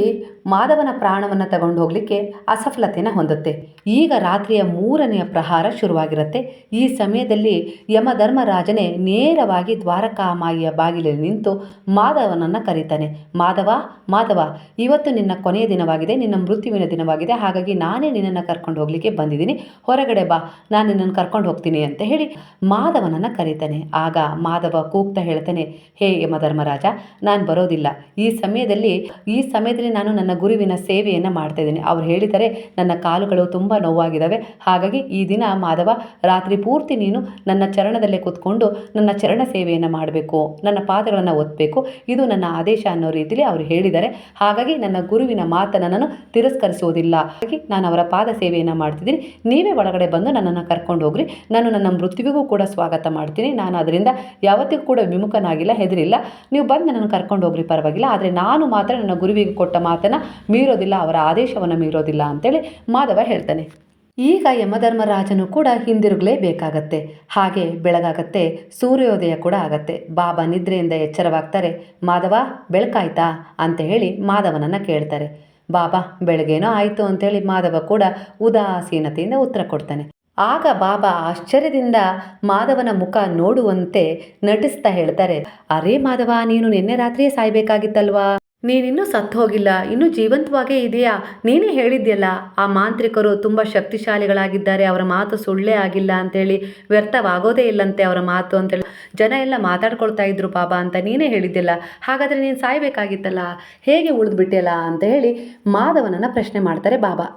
A: ಮಾಧವನ ಪ್ರಾಣವನ್ನು ತಗೊಂಡು ಹೋಗಲಿಕ್ಕೆ ಅಸಫಲತೆಯನ್ನು ಹೊಂದುತ್ತೆ. ಈಗ ರಾತ್ರಿಯ ಮೂರನೆಯ ಪ್ರಹಾರ ಶುರುವಾಗಿರುತ್ತೆ. ಈ ಸಮಯದಲ್ಲಿ ಯಮಧರ್ಮರಾಜನೇ ನೇರವಾಗಿ ದ್ವಾರಕಾಮಾಯಿಯ ಬಾಗಿಲಲ್ಲಿ ನಿಂತು ಮಾಧವನನ್ನು ಕರೀತಾನೆ. ಮಾಧವ ಮಾಧವ, ಇವತ್ತು ನಿನ್ನ ಕೊನೆಯ ದಿನವಾಗಿದೆ, ನಿನ್ನ ಮೃತ್ಯುವಿನ ದಿನವಾಗಿದೆ, ಹಾಗಾಗಿ ನಾನೇ ನಿನ್ನನ್ನು ಕರ್ಕೊಂಡು ಹೋಗಲಿಕ್ಕೆ ಬಂದಿದ್ದೀನಿ. ಹೊರಗಡೆ ಬಾ, ನಾನು ನಿನ್ನನ್ನು ಕರ್ಕೊಂಡು ಹೋಗ್ತೀನಿ ಅಂತ ಹೇಳಿ ಮಾಧವನನ್ನು ಕರೀತಾನೆ. ಆಗ ಮಾಧವ ಕೂಗ್ತಾ ಹೇಳ್ತಾನೆ, ಹೇ ಯಮಧರ್ಮರಾಜ, ನಾನು ಬರೋದಿಲ್ಲ. ಈ ಸಮಯದಲ್ಲಿ ಈ ಸಮಯದಲ್ಲಿ ನಾನು ನನ್ನ ಗುರುವಿನ ಸೇವೆಯನ್ನು ಮಾಡ್ತಾ ಇದ್ದೀನಿ. ಅವ್ರು ಹೇಳಿದರೆ ನನ್ನ ಕಾಲುಗಳು ತುಂಬ ನೋವಾಗಿದ್ದಾವೆ ಹಾಗಾಗಿ ಈ ದಿನ ಮಾಧವ, ರಾತ್ರಿ ಪೂರ್ತಿ ನೀನು ನನ್ನ ಚರಣದಲ್ಲೇ ಕೂತ್ಕೊಂಡು ನನ್ನ ಚರಣ ಸೇವೆಯನ್ನು ಮಾಡಬೇಕು, ನನ್ನ ಪಾದಗಳನ್ನು ಒತ್ತಬೇಕು ಇದು ನನ್ನ ಆದೇಶ ಅನ್ನೋ ರೀತಿಯಲ್ಲಿ ಅವರು ಹೇಳಿದ್ದಾರೆ. ಹಾಗಾಗಿ ನನ್ನ ಗುರುವಿನ ಮಾತನ್ನು ನಾನು ತಿರಸ್ಕರಿಸುವುದಿಲ್ಲ. ಹಾಗಾಗಿ ನಾನು ಅವರ ಪಾದ ಸೇವೆಯನ್ನು ಮಾಡ್ತಿದ್ದೀನಿ. ನೀವೇ ಒಳಗಡೆ ಬಂದು ನನ್ನನ್ನು ಕರ್ಕೊಂಡು ಹೋಗ್ರಿ. ನಾನು ನನ್ನ ಮೃತ್ಯುವಿಗೂ ಕೂಡ ಸ್ವಾಗತ ಮಾಡ್ತೀನಿ. ನಾನು ಅದರಿಂದ ಯಾವತ್ತಿಗೂ ಕೂಡ ವಿಮುಖನಾಗಿಲ್ಲ, ಹೆದರಿಲ್ಲ. ನೀವು ಬಂದು ನನ್ನನ್ನು ಕರ್ಕೊಂಡು ಹೋಗ್ರಿ, ಪರವಾಗಿಲ್ಲ. ಆದರೆ ನಾನು ಮಾತ್ರ ನನ್ನ ಗುರುವಿಗೆ ಕೊಟ್ಟ ಮಾತನ್ನು ಮೀರೋದಿಲ್ಲ, ಅವರ ಆದೇಶವನ್ನು ಮೀರೋದಿಲ್ಲ ಅಂತೇಳಿ ಮಾಧವ ಹೇಳ್ತಾನೆ. ಈಗ ಯಮಧರ್ಮರಾಜನು ಕೂಡ ಹಿಂದಿರುಗಲೇಬೇಕಾಗತ್ತೆ. ಹಾಗೆ ಬೆಳಗಾಗತ್ತೆ, ಸೂರ್ಯೋದಯ ಕೂಡ ಆಗತ್ತೆ. ಬಾಬಾ ನಿದ್ರೆಯಿಂದ ಎಚ್ಚರವಾಗ್ತಾರೆ, ಮಾಧವ, ಬೆಳಕಾಯ್ತಾ? ಅಂತ ಹೇಳಿ ಮಾಧವನನ್ನು ಕೇಳ್ತಾರೆ. ಬಾಬಾ ಬೆಳಗ್ಗೆನೋ ಆಯಿತು ಅಂತೇಳಿ ಮಾಧವ ಕೂಡ ಉದಾಸೀನತೆಯಿಂದ ಉತ್ತರ ಕೊಡ್ತಾನೆ. ಆಗ ಬಾಬಾ ಆಶ್ಚರ್ಯದಿಂದ ಮಾಧವನ ಮುಖ ನೋಡುವಂತೆ ನಟಿಸ್ತಾ ಹೇಳ್ತಾರೆ, ಅರೇ ಮಾಧವ, ನೀನು ನಿನ್ನೆ ರಾತ್ರಿಯೇ ಸಾಯ್ಬೇಕಾಗಿತ್ತಲ್ವಾ? ನೀನಿನ್ನೂ ಸತ್ತು ಹೋಗಿಲ್ಲ ಇನ್ನೂ ಜೀವಂತವಾಗೇ ಇದೆಯಾ? ನೀನೇ ಹೇಳಿದ್ಯಲ್ಲ, ಆ ಮಾಂತ್ರಿಕರು ತುಂಬ ಶಕ್ತಿಶಾಲಿಗಳಾಗಿದ್ದಾರೆ, ಅವರ ಮಾತು ಸುಳ್ಳೇ ಆಗಿಲ್ಲ ಅಂತೇಳಿ, ವ್ಯರ್ಥವಾಗೋದೇ ಇಲ್ಲಂತೆ ಅವರ ಮಾತು ಅಂತೇಳಿ. ಜನ ಎಲ್ಲ ಮಾತಾಡ್ಕೊಳ್ತಾ ಇದ್ರು ಬಾಬಾ ಅಂತ ನೀನೇ ಹೇಳಿದ್ದಿಲ್ಲ ಹಾಗಾದರೆ ನೀನು ಸಾಯ್ಬೇಕಾಗಿತ್ತಲ್ಲ? ಹೇಗೆ ಉಳಿದ್ಬಿಟ್ಟಿಲ್ಲ ಅಂತ ಹೇಳಿ ಮಾಧವನನ್ನು ಪ್ರಶ್ನೆ ಮಾಡ್ತಾರೆ ಬಾಬಾ.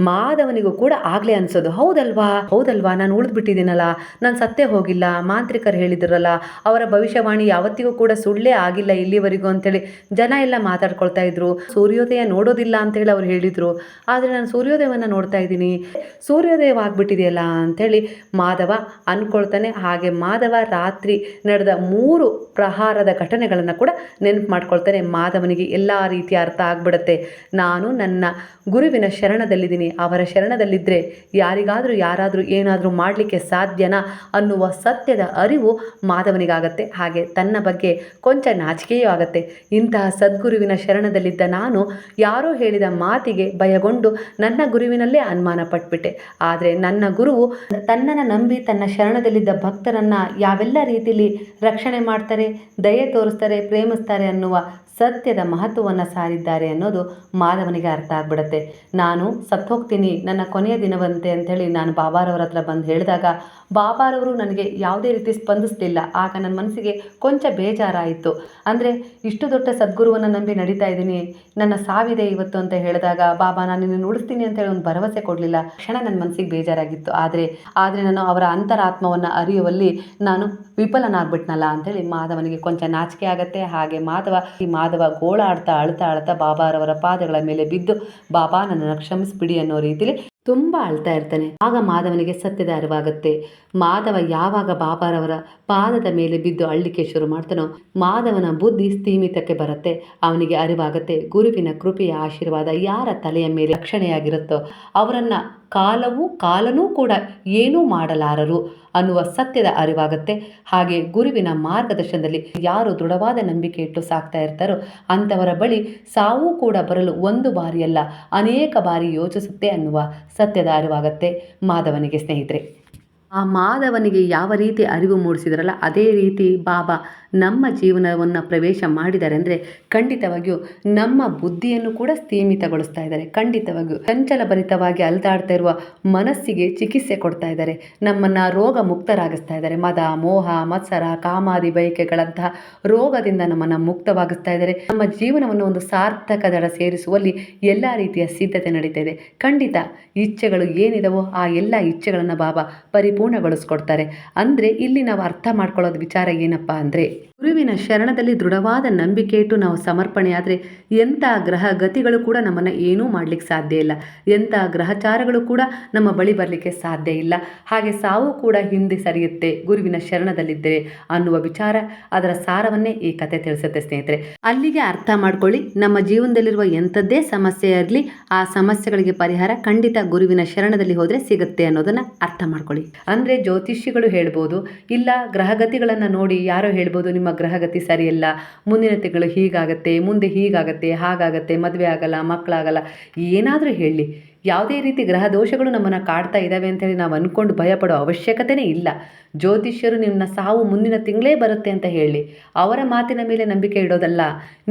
A: ಮಾಧವನಿಗೂ ಕೂಡ ಆಗ್ಲೇ ಅನ್ಸೋದು. ಹೌದಲ್ವಾ? ಹೌದಲ್ವಾ? ನಾನು ಉಳಿದ್ಬಿಟ್ಟಿದ್ದೀನಲ್ಲ. ನಾನು ಸತ್ತೇ ಹೋಗಿಲ್ಲ. ಮಾಂತ್ರಿಕರು ಹೇಳಿದ್ರಲ್ಲ, ಅವರ ಭವಿಷ್ಯವಾಣಿ ಯಾವತ್ತಿಗೂ ಕೂಡ ಸುಳ್ಳೇ ಆಗಿಲ್ಲ ಇಲ್ಲಿವರೆಗೂ ಅಂತೇಳಿ ಜನ ಎಲ್ಲ ಮಾತಾಡ್ಕೊಳ್ತಾ ಇದ್ರು. ಸೂರ್ಯೋದಯ ನೋಡೋದಿಲ್ಲ ಅಂತೇಳಿ ಅವ್ರು ಹೇಳಿದರು. ಆದರೆ ನಾನು ಸೂರ್ಯೋದಯವನ್ನು ನೋಡ್ತಾ ಇದ್ದೀನಿ. ಸೂರ್ಯೋದಯವಾಗ್ಬಿಟ್ಟಿದೆಯಲ್ಲ ಅಂಥೇಳಿ ಮಾಧವ ಅಂದ್ಕೊಳ್ತಾನೆ ಹಾಗೆ ಮಾಧವ ರಾತ್ರಿ ನಡೆದ ಮೂರು ಪ್ರಹಾರದ ಘಟನೆಗಳನ್ನು ಕೂಡ ನೆನಪು ಮಾಡ್ಕೊಳ್ತಾನೆ ಮಾಧವನಿಗೆ. ಎಲ್ಲ ರೀತಿಯ ಅರ್ಥ ಆಗ್ಬಿಡುತ್ತೆ. ನಾನು ನನ್ನ ಗುರುವಿನ ಶರಣದಲ್ಲಿದ್ದೀನಿ. ಅವರ ಶರಣದಲ್ಲಿದ್ದರೆ ಯಾರಿಗಾದರೂ ಯಾರಾದರೂ ಏನಾದರೂ ಮಾಡಲಿಕ್ಕೆ ಸಾಧ್ಯನಾ ಅನ್ನುವ ಸತ್ಯದ ಅರಿವು ಮಾಧವನಿಗಾಗತ್ತೆ. ಹಾಗೆ ತನ್ನ ಬಗ್ಗೆ ಕೊಂಚ ನಾಚಿಕೆಯೂ ಆಗತ್ತೆ. ಇಂತಹ ಸದ್ಗುರುವಿನ ಶರಣದಲ್ಲಿದ್ದ ನಾನು ಯಾರೋ ಹೇಳಿದ ಮಾತಿಗೆ ಭಯಗೊಂಡು ನನ್ನ ಗುರುವಿನಲ್ಲೇ ಅನುಮಾನ ಪಟ್ಬಿಟ್ಟೆ. ಆದರೆ ನನ್ನ ಗುರುವು ತನ್ನನ್ನು ನಂಬಿ ತನ್ನ ಶರಣದಲ್ಲಿದ್ದ ಭಕ್ತರನ್ನು ಯಾವೆಲ್ಲ ರೀತಿಯಲ್ಲಿ ರಕ್ಷಣೆ ಮಾಡ್ತಾರೆ, ದಯೆ ತೋರಿಸ್ತಾರೆ, ಪ್ರೇಮಿಸ್ತಾರೆ ಅನ್ನುವ ಸತ್ಯದ ಮಹತ್ವವನ್ನು ಸಾರಿದ್ದಾರೆ ಅನ್ನೋದು ಮಾಧವನಿಗೆ ಅರ್ಥ ಆಗ್ಬಿಡುತ್ತೆ. ನಾನು ಸತ್ತೋಗ್ತೀನಿ, ನನ್ನ ಕೊನೆಯ ದಿನವಂತೆ ಅಂಥೇಳಿ ನಾನು ಬಾಬಾರವರ ಹತ್ರ ಬಂದು ಹೇಳಿದಾಗ ಬಾಬಾರವರು ನನಗೆ ಯಾವುದೇ ರೀತಿ ಸ್ಪಂದಿಸಲಿಲ್ಲ, ಆಗ ನನ್ನ ಮನಸ್ಸಿಗೆ ಕೊಂಚ ಬೇಜಾರಾಯಿತು. ಅಂದರೆ ಇಷ್ಟು ದೊಡ್ಡ ಸದ್ಗುರುವನ್ನು ನಂಬಿ ನಡೀತಾ ಇದ್ದೀನಿ, ನನ್ನ ಸಾವಿದೆ ಇವತ್ತು ಅಂತ ಹೇಳಿದಾಗ, ಬಾಬಾ, ನಾನು ನಿನ್ನ ಉಳಿಸ್ತೀನಿ ಅಂತೇಳಿ ಒಂದು ಭರವಸೆ ಕೊಡಲಿಲ್ಲ. ಕ್ಷಣ ನನ್ನ ಮನಸ್ಸಿಗೆ ಬೇಜಾರಾಗಿತ್ತು. ಆದರೆ ಆದರೆ ನಾನು ಅವರ ಅಂತರಾತ್ಮವನ್ನು ಅರಿಯುವಲ್ಲಿ ನಾನು ವಿಫಲನಾಗ್ಬಿಟ್ನಲ್ಲ ಅಂತೇಳಿ ಮಾಧವನಿಗೆ ಕೊಂಚ ನಾಚಿಕೆ ಆಗತ್ತೆ. ಹಾಗೆ ಮಾಧವ, ಈ ಮಾಧವ ಗೋಳಾಡ್ತಾ, ಅಳ್ತಾ ಅಳ್ತಾ ಬಾಬಾರವರ ಪಾದಗಳ ಮೇಲೆ ಬಿದ್ದು, ಬಾಬಾ ನನ್ನ ಕ್ಷಮಿಸ್ಬಿಡಿ ಅನ್ನೋ ರೀತಿಲಿ ತುಂಬ ಅಳ್ತಾ ಇರ್ತಾನೆ. ಆಗ ಮಾಧವನಿಗೆ ಸತ್ಯದ ಅರಿವಾಗುತ್ತೆ ಮಾಧವ ಯಾವಾಗ ಬಾಬಾರವರ ಪಾದದ ಮೇಲೆ ಬಿದ್ದು ಅಳ್ಳಿಕೆ ಶುರು ಮಾಡ್ತಾನೋ, ಮಾಧವನ ಬುದ್ಧಿ ಸ್ಥೀಮಿತಕ್ಕೆ ಬರುತ್ತೆ. ಅವನಿಗೆ ಅರಿವಾಗುತ್ತೆ, ಗುರುವಿನ ಕೃಪೆಯ ಆಶೀರ್ವಾದ ಯಾರ ತಲೆಯ ಮೇಲೆ ರಕ್ಷಣೆಯಾಗಿರುತ್ತೋ, ಅವರನ್ನು ಕಾಲವೂ ಕಾಲನೂ ಕೂಡ ಏನೂ ಮಾಡಲಾರರು ಅನ್ನುವ ಸತ್ಯದ ಅರಿವಾಗುತ್ತೆ. ಹಾಗೆ ಗುರುವಿನ ಮಾರ್ಗದರ್ಶನದಲ್ಲಿ ಯಾರು ದೃಢವಾದ ನಂಬಿಕೆ ಇಟ್ಟು ಸಾಕ್ತಾ ಇರ್ತಾರೋ ಅಂಥವರ ಬಳಿ ಸಾವು ಕೂಡ ಬರಲು ಒಂದು ಬಾರಿಯಲ್ಲ, ಅನೇಕ ಬಾರಿ ಯೋಚಿಸುತ್ತೆ ಅನ್ನುವ ಸತ್ಯದ ಅರಿವಾಗುತ್ತೆ. ಮಾಧವನಿಗೆ ಸ್ನೇಹಿತರೆ. ಆ ಮಾಧವನಿಗೆ ಯಾವ ರೀತಿ ಅರಿವು ಮೂಡಿಸಿದ್ರಲ್ಲ, ಅದೇ ರೀತಿ ಬಾಬಾ ನಮ್ಮ ಜೀವನವನ್ನು ಪ್ರವೇಶ ಮಾಡಿದ್ದಾರೆ ಅಂದರೆ ಖಂಡಿತವಾಗಿಯೂ ನಮ್ಮ ಬುದ್ಧಿಯನ್ನು ಕೂಡ ಸ್ಥೀಮಿತಗೊಳಿಸ್ತಾ ಇದ್ದಾರೆ. ಖಂಡಿತವಾಗಿಯೂ ಚಂಚಲಭರಿತವಾಗಿ ಅಲ್ದಾಡ್ತಾ ಇರುವ ಮನಸ್ಸಿಗೆ ಚಿಕಿತ್ಸೆ ಕೊಡ್ತಾ ಇದ್ದಾರೆ. ನಮ್ಮನ್ನು ರೋಗ ಮುಕ್ತರಾಗಿಸ್ತಾ ಇದ್ದಾರೆ. ಮದ, ಮೋಹ, ಮತ್ಸರ, ಕಾಮಾದಿ ಬಯಕೆಗಳಂತಹ ರೋಗದಿಂದ ನಮ್ಮನ್ನು ಮುಕ್ತವಾಗಿಸ್ತಾ ಇದ್ದಾರೆ. ನಮ್ಮ ಜೀವನವನ್ನು ಒಂದು ಸಾರ್ಥಕ ದಡ ಸೇರಿಸುವಲ್ಲಿ ಎಲ್ಲ ರೀತಿಯ ಸಿದ್ಧತೆ ನಡೀತಾ ಇದೆ. ಖಂಡಿತ ಇಚ್ಛೆಗಳು ಏನಿದವೋ ಆ ಎಲ್ಲ ಇಚ್ಛೆಗಳನ್ನು ಬಾಬಾ ಪರಿಪೂರ್ಣಗೊಳಿಸ್ಕೊಡ್ತಾರೆ ಅಂದರೆ ಇಲ್ಲಿ ನಾವು ಅರ್ಥ ಮಾಡ್ಕೊಳ್ಳೋದು ವಿಚಾರ ಏನಪ್ಪ ಅಂದರೆ ಗುರುವಿನ ಶರಣದಲ್ಲಿ ದೃಢವಾದ ನಂಬಿಕೆ ಇಟ್ಟು ನಾವು ಸಮರ್ಪಣೆ ಆದರೆ ಎಂಥ ಗ್ರಹ ಗತಿಗಳು ಕೂಡ ನಮ್ಮನ್ನು ಏನೂ ಮಾಡಲಿಕ್ಕೆ ಸಾಧ್ಯ ಇಲ್ಲ. ಎಂಥ ಗ್ರಹಚಾರಗಳು ಕೂಡ ನಮ್ಮ ಬಳಿ ಬರಲಿಕ್ಕೆ ಸಾಧ್ಯ ಇಲ್ಲ. ಹಾಗೆ ಸಾವು ಕೂಡ ಹಿಂದೆ ಸರಿಯುತ್ತೆ ಗುರುವಿನ ಶರಣದಲ್ಲಿದ್ದರೆ ಅನ್ನುವ ವಿಚಾರ ಅದರ ಸಾರವನ್ನೇ ಈ ಕತೆ ತಿಳಿಸುತ್ತೆ ಸ್ನೇಹಿತರೆ. ಅಲ್ಲಿಗೆ ಅರ್ಥ ಮಾಡ್ಕೊಳ್ಳಿ, ನಮ್ಮ ಜೀವನದಲ್ಲಿರುವ ಎಂಥದ್ದೇ ಸಮಸ್ಯೆ ಇರಲಿ, ಆ ಸಮಸ್ಯೆಗಳಿಗೆ ಪರಿಹಾರ ಖಂಡಿತ ಗುರುವಿನ ಶರಣದಲ್ಲಿ ಹೋದರೆ ಸಿಗುತ್ತೆ ಅನ್ನೋದನ್ನು ಅರ್ಥ ಮಾಡ್ಕೊಳ್ಳಿ. ಅಂದರೆ ಜ್ಯೋತಿಷಿಗಳು ಹೇಳ್ಬೋದು, ಇಲ್ಲ ಗ್ರಹಗತಿಗಳನ್ನು ನೋಡಿ ಯಾರೋ ಹೇಳ್ಬೋದು ನಿಮ್ಮ ಗ್ರಹಗತಿ ಸರಿಯಲ್ಲ. ಮುಂದಿನ ತಿಂಗಳು ಹೀಗಾಗತ್ತೆ ಮುಂದೆ ಹೀಗಾಗತ್ತೆ ಹಾಗಾಗತ್ತೆ ಮದುವೆ ಆಗಲ್ಲ ಮಕ್ಕಳಾಗಲ್ಲ ಏನಾದರೂ ಹೇಳಲಿ ಯಾವುದೇ ರೀತಿ ಗ್ರಹ ದೋಷಗಳು ನಮ್ಮನ್ನು ಕಾಡ್ತಾ ಇದ್ದಾವೆ ಅಂತೇಳಿ ನಾವು ಅಂದ್ಕೊಂಡು ಭಯಪಡೋ ಅವಶ್ಯಕತೆಯೇ ಇಲ್ಲ. ಜ್ಯೋತಿಷ್ಯರು ನಿಮ್ಮನ್ನ ಸಾವು ಮುಂದಿನ ತಿಂಗಳೇ ಬರುತ್ತೆ ಅಂತ ಹೇಳಿ. ಅವರ ಮಾತಿನ ಮೇಲೆ ನಂಬಿಕೆ ಇಡೋದಲ್ಲ.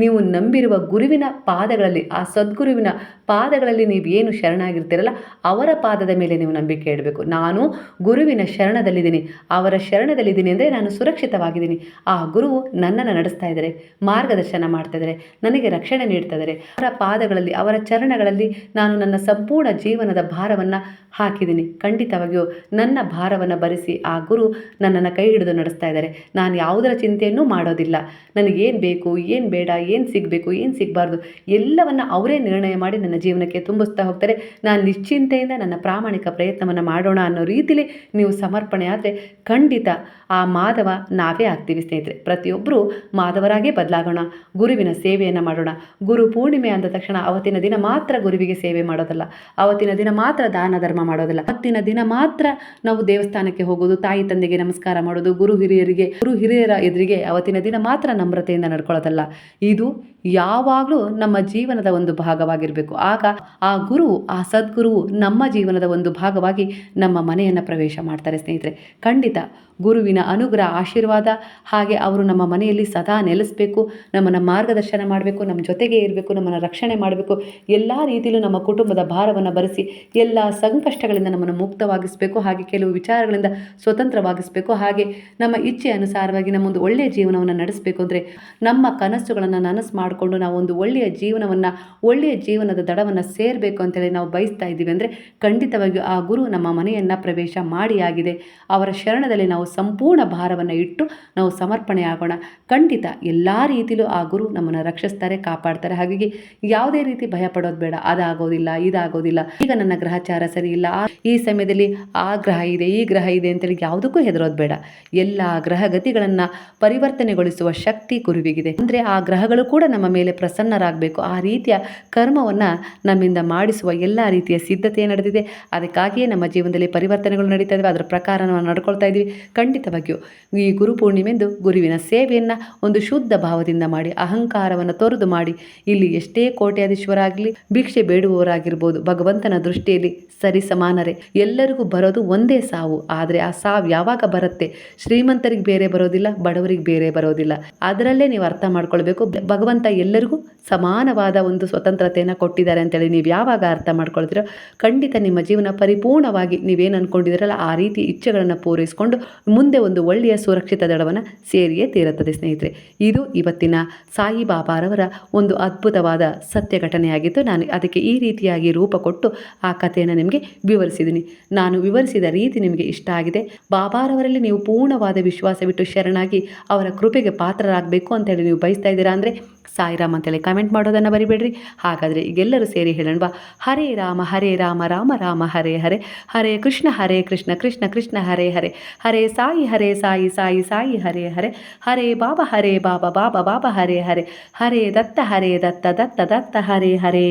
A: ನೀವು ನಂಬಿರುವ ಗುರುವಿನ ಪಾದಗಳಲ್ಲಿ, ಆ ಸದ್ಗುರುವಿನ ಪಾದಗಳಲ್ಲಿ ನೀವು ಏನು ಶರಣಾಗಿರ್ತೀರಲ್ಲ, ಅವರ ಪಾದದ ಮೇಲೆ ನೀವು ನಂಬಿಕೆ ಇಡಬೇಕು. ನಾನು ಗುರುವಿನ ಶರಣದಲ್ಲಿದ್ದೀನಿ. ಅವರ ಶರಣದಲ್ಲಿದ್ದೀನಿ ಅಂದರೆ ನಾನು ಸುರಕ್ಷಿತವಾಗಿದ್ದೀನಿ. ಆ ಗುರುವು ನನ್ನನ್ನು ನಡೆಸ್ತಾ ಇದ್ದಾರೆ ಮಾರ್ಗದರ್ಶನ ಮಾಡ್ತಾ ಇದ್ದಾರೆ ನನಗೆ ರಕ್ಷಣೆ ನೀಡ್ತಾ ಇದ್ದಾರೆ ಅವರ ಪಾದಗಳಲ್ಲಿ, ಅವರ ಚರಣಗಳಲ್ಲಿ ನಾನು ನನ್ನ ಸಂಪೂರ್ಣ ಜೀವನದ ಭಾರವನ್ನು ಹಾಕಿದ್ದೀನಿ. ಖಂಡಿತವಾಗಿಯೂ ನನ್ನ ಭಾರವನ್ನು ಭರಿಸಿ ಆ ಗುರು ನನ್ನನ್ನು ಕೈ ಹಿಡಿದು ನಡೆಸ್ತಾ ಇದ್ದಾರೆ. ನಾನು ಯಾವುದರ ಚಿಂತೆಯನ್ನು ಮಾಡೋದಿಲ್ಲ. ನನಗೇನು ಬೇಕು, ಏನು ಬೇಡ, ಏನು ಸಿಗಬೇಕು, ಏನು ಸಿಗಬಾರ್ದು ಎಲ್ಲವನ್ನು ಅವರೇ ನಿರ್ಣಯ ಮಾಡಿ ನನ್ನ ಜೀವನಕ್ಕೆ ತುಂಬಿಸ್ತಾ ಹೋಗ್ತಾರೆ. ನಾನು ನಿಶ್ಚಿಂತೆಯಿಂದ ನನ್ನ ಪ್ರಾಮಾಣಿಕ ಪ್ರಯತ್ನವನ್ನು ಮಾಡೋಣ ಅನ್ನೋ ರೀತಿಲಿ ನೀವು ಸಮರ್ಪಣೆ ಆದರೆ ಖಂಡಿತ ಆ ಮಾಧವ ನಾವೇ ಆಗ್ತೀವಿ ಸ್ನೇಹಿತರೆ. ಪ್ರತಿಯೊಬ್ಬರು ಮಾಧವರಾಗೇ ಬದಲಾಗೋಣ. ಗುರುವಿನ ಸೇವೆಯನ್ನು ಮಾಡೋಣ. ಗುರು ಪೂರ್ಣಿಮೆ ಅಂದ ತಕ್ಷಣ ಅವತ್ತಿನ ದಿನ ಮಾತ್ರ ಗುರುವಿಗೆ ಸೇವೆ ಮಾಡೋದಲ್ಲ. ಅವತ್ತಿನ ದಿನ ಮಾತ್ರ ದಾನ ಧರ್ಮ ಮಾಡೋದಿಲ್ಲ. ಅವತ್ತಿನ ದಿನ ಮಾತ್ರ ನಾವು ದೇವಸ್ಥಾನಕ್ಕೆ ಹೋಗೋದು, ತಾಯಿ ತಂದೆಗೆ ನಮಸ್ಕಾರ ಮಾಡೋದು, ಗುರು ಹಿರಿಯರಿಗೆ, ಗುರು ಹಿರಿಯರ ಎದುರಿಗೆ ಅವತ್ತಿನ ದಿನ ಮಾತ್ರ ನಮ್ರತೆಯಿಂದ ನಡ್ಕೊಳ್ಳೋದಲ್ಲ. ಇದು ಯಾವಾಗಲೂ ನಮ್ಮ ಜೀವನದ ಒಂದು ಭಾಗವಾಗಿರಬೇಕು. ಆಗ ಆ ಗುರು, ಆ ಸದ್ಗುರುವು ನಮ್ಮ ಜೀವನದ ಒಂದು ಭಾಗವಾಗಿ ನಮ್ಮ ಮನೆಯನ್ನು ಪ್ರವೇಶ ಮಾಡ್ತಾರೆ ಸ್ನೇಹಿತರೆ. ಖಂಡಿತ ಗುರುವಿನ ಅನುಗ್ರಹ, ಆಶೀರ್ವಾದ ಹಾಗೆ ಅವರು ನಮ್ಮ ಮನೆಯಲ್ಲಿ ಸದಾ ನೆಲೆಸಬೇಕು. ನಮ್ಮನ್ನು ಮಾರ್ಗದರ್ಶನ ಮಾಡಬೇಕು, ನಮ್ಮ ಜೊತೆಗೆ ಇರಬೇಕು, ನಮ್ಮನ್ನು ರಕ್ಷಣೆ ಮಾಡಬೇಕು. ಎಲ್ಲ ರೀತಿಯಲ್ಲೂ ನಮ್ಮ ಕುಟುಂಬದ ಭಾರವನ್ನು ಭರಿಸಿ ಎಲ್ಲ ಸಂಕಷ್ಟಗಳಿಂದ ನಮ್ಮನ್ನು ಮುಕ್ತವಾಗಿಸಬೇಕು, ಹಾಗೆ ಕೆಲವು ವಿಚಾರಗಳಿಂದ ಸ್ವತಂತ್ರವಾಗಿಸಬೇಕು, ಹಾಗೆ ನಮ್ಮ ಇಚ್ಛೆ ಅನುಸಾರವಾಗಿ ನಮ್ಮೊಂದು ಒಳ್ಳೆಯ ಜೀವನವನ್ನು ನಡೆಸಬೇಕು ಅಂದರೆ ನಮ್ಮ ಕನಸುಗಳನ್ನು ನನಸು ಮಾಡಿಕೊಂಡು ನಾವು ಒಂದು ಒಳ್ಳೆಯ ಜೀವನವನ್ನು, ಒಳ್ಳೆಯ ಜೀವನದ ದಡವನ್ನು ಸೇರಬೇಕು ಅಂತೇಳಿ ನಾವು ಬಯಸ್ತಾ ಇದ್ದೀವಿ ಅಂದರೆ ಖಂಡಿತವಾಗಿಯೂ ಆ ಗುರು ನಮ್ಮ ಮನೆಯನ್ನು ಪ್ರವೇಶ ಮಾಡಿ ಆಗಿದೆ. ಅವರ ಶರಣದಲ್ಲಿ ನಾವು ಸಂಪೂರ್ಣ ಭಾರವನ್ನು ಇಟ್ಟು ನಾವು ಸಮರ್ಪಣೆ ಆಗೋಣ. ಖಂಡಿತ ಎಲ್ಲ ರೀತಿಯಲ್ಲೂ ಆ ಗುರು ನಮ್ಮನ್ನು ರಕ್ಷಿಸ್ತಾರೆ, ಕಾಪಾಡ್ತಾರೆ. ಹಾಗಾಗಿ ಯಾವುದೇ ರೀತಿ ಭಯ ಪಡೋದು ಬೇಡ, ಅದಾಗೋದಿಲ್ಲ, ಇದಾಗೋದಿಲ್ಲ. ಈಗ ನನ್ನ ಗ್ರಹಚಾರ ಸರಿ ಇಲ್ಲ. ಈ ಸಮಯದಲ್ಲಿ ಆ ಗ್ರಹ ಇದೆ, ಈ ಗ್ರಹ ಇದೆ ಅಂತೇಳಿ ಯಾವುದಕ್ಕೂ ಹೆದರೋದು ಬೇಡ. ಎಲ್ಲ ಗ್ರಹಗತಿಗಳನ್ನು ಪರಿವರ್ತನೆಗೊಳಿಸುವ ಶಕ್ತಿ ಗುರುವಿಗಿದೆ ಅಂದರೆ ಆ ಗ್ರಹಗಳು ಕೂಡ ನಮ್ಮ ಮೇಲೆ ಪ್ರಸನ್ನರಾಗಬೇಕು. ಆ ರೀತಿಯ ಕರ್ಮವನ್ನು ನಮ್ಮಿಂದ ಮಾಡಿಸುವ ಎಲ್ಲ ರೀತಿಯ ಸಿದ್ಧತೆ ನಡೆದಿದೆ. ಅದಕ್ಕಾಗಿಯೇ ನಮ್ಮ ಜೀವನದಲ್ಲಿ ಪರಿವರ್ತನೆಗಳು ನಡೀತಾ ಇದ್ದಾವೆ ಅದರ ಪ್ರಕಾರ ನಾವು ನಡ್ಕೊಳ್ತಾ ಇದ್ದೀವಿ. ಖಂಡಿತವಾಗಿಯೂ ಈ ಗುರು ಪೂರ್ಣಿಮೆಂದು ಗುರುವಿನ ಸೇವೆಯನ್ನು ಒಂದು ಶುದ್ಧ ಭಾವದಿಂದ ಮಾಡಿ, ಅಹಂಕಾರವನ್ನು ತೊರೆದು ಮಾಡಿ, ಇಲ್ಲಿ ಎಷ್ಟೇ ಕೋಟ್ಯಾಧೀಶ್ವರಾಗಲಿ ಭಿಕ್ಷೆ ಬೇಡುವವರಾಗಿರ್ಬೋದು ಭಗವಂತನ ದೃಷ್ಟಿಯಲ್ಲಿ ಸರಿ ಸಮಾನರೇ. ಎಲ್ಲರಿಗೂ ಬರೋದು ಒಂದೇ ಸಾವು. ಆದರೆ ಆ ಸಾವು ಯಾವಾಗ ಬರುತ್ತೆ? ಶ್ರೀಮಂತರಿಗೆ ಬೇರೆ ಬರೋದಿಲ್ಲ, ಬಡವರಿಗೆ ಬೇರೆ ಬರೋದಿಲ್ಲ. ಅದರಲ್ಲೇ ನೀವು ಅರ್ಥ ಮಾಡ್ಕೊಳ್ಬೇಕು. ಭಗವಂತ ಎಲ್ಲರಿಗೂ ಸಮಾನವಾದ ಒಂದು ಸ್ವತಂತ್ರತೆಯನ್ನು ಕೊಟ್ಟಿದ್ದಾರೆ ಅಂತೇಳಿ ನೀವು ಯಾವಾಗ ಅರ್ಥ ಮಾಡ್ಕೊಳ್ತೀರೋ, ಖಂಡಿತ ನಿಮ್ಮ ಜೀವನ ಪರಿಪೂರ್ಣವಾಗಿ ನೀವೇನು ಅಂದ್ಕೊಂಡಿದ್ದೀರಲ್ಲ ಆ ರೀತಿ ಇಚ್ಛೆಗಳನ್ನು ಪೂರೈಸಿಕೊಂಡು ಮುಂದೆ ಒಂದು ಒಳ್ಳೆಯ ಸುರಕ್ಷಿತ ದಳವನ್ನು ಸೇರಿಯೇ ತೀರುತ್ತದೆ ಸ್ನೇಹಿತರೆ. ಇದು ಇವತ್ತಿನ ಸಾಯಿಬಾಬಾರವರ ಒಂದು ಅದ್ಭುತವಾದ ಸತ್ಯ ಘಟನೆಯಾಗಿತ್ತು ನಾನು ಅದಕ್ಕೆ ಈ ರೀತಿಯಾಗಿ ರೂಪ ಕೊಟ್ಟು ಆ ಕಥೆಯನ್ನು ನಿಮಗೆ ವಿವರಿಸಿದ್ದೀನಿ. ನಾನು ವಿವರಿಸಿದ ರೀತಿ ನಿಮಗೆ ಇಷ್ಟ ಆಗಿದೆ. ಬಾಬಾರವರಲ್ಲಿ ನೀವು ಪೂರ್ಣವಾದ ವಿಶ್ವಾಸವಿಟ್ಟು ಶರಣಾಗಿ ಅವರ ಕೃಪೆಗೆ ಪಾತ್ರರಾಗಬೇಕು ಅಂತೇಳಿ ನೀವು ಬಯಸ್ತಾ ಇದ್ದೀರಾ ಅಂದರೆ ಸಾಯಿರಾಮ್ ಅಂತೇಳಿ ಕಮೆಂಟ್ ಮಾಡೋದನ್ನು ಬರಿಬೇಡ್ರಿ. ಹಾಗಾದರೆ ಈಗೆಲ್ಲರೂ ಸೇರಿ ಹೇಳೋಣವಾ. ಹರೇ ರಾಮ ಹರೇ ರಾಮ ರಾಮ ರಾಮ, ಹರೇ ಹರೇ. ಹರೇ ಕೃಷ್ಣ ಹರೇ ಕೃಷ್ಣ ಕೃಷ್ಣ ಕೃಷ್ಣ, ಹರೇ ಹರೇ. ಹರೇ ಸಾಯಿ ಹರೇ ಸಾಯಿ ಸಾಯಿ ಸಾಯಿ, ಹರೇ ಹರೇ. ಹರೇ ಬಾಬಾ ಹರೇ ಬಾಬಾ ಬಾಬಾ ಬಾಬಾ, ಹರೇ ಹರೇ. ಹರೇ ದತ್ತ ಹರೇ ದತ್ತ ದತ್ತ ದತ್ತ, ಹರೇ ಹರೇ.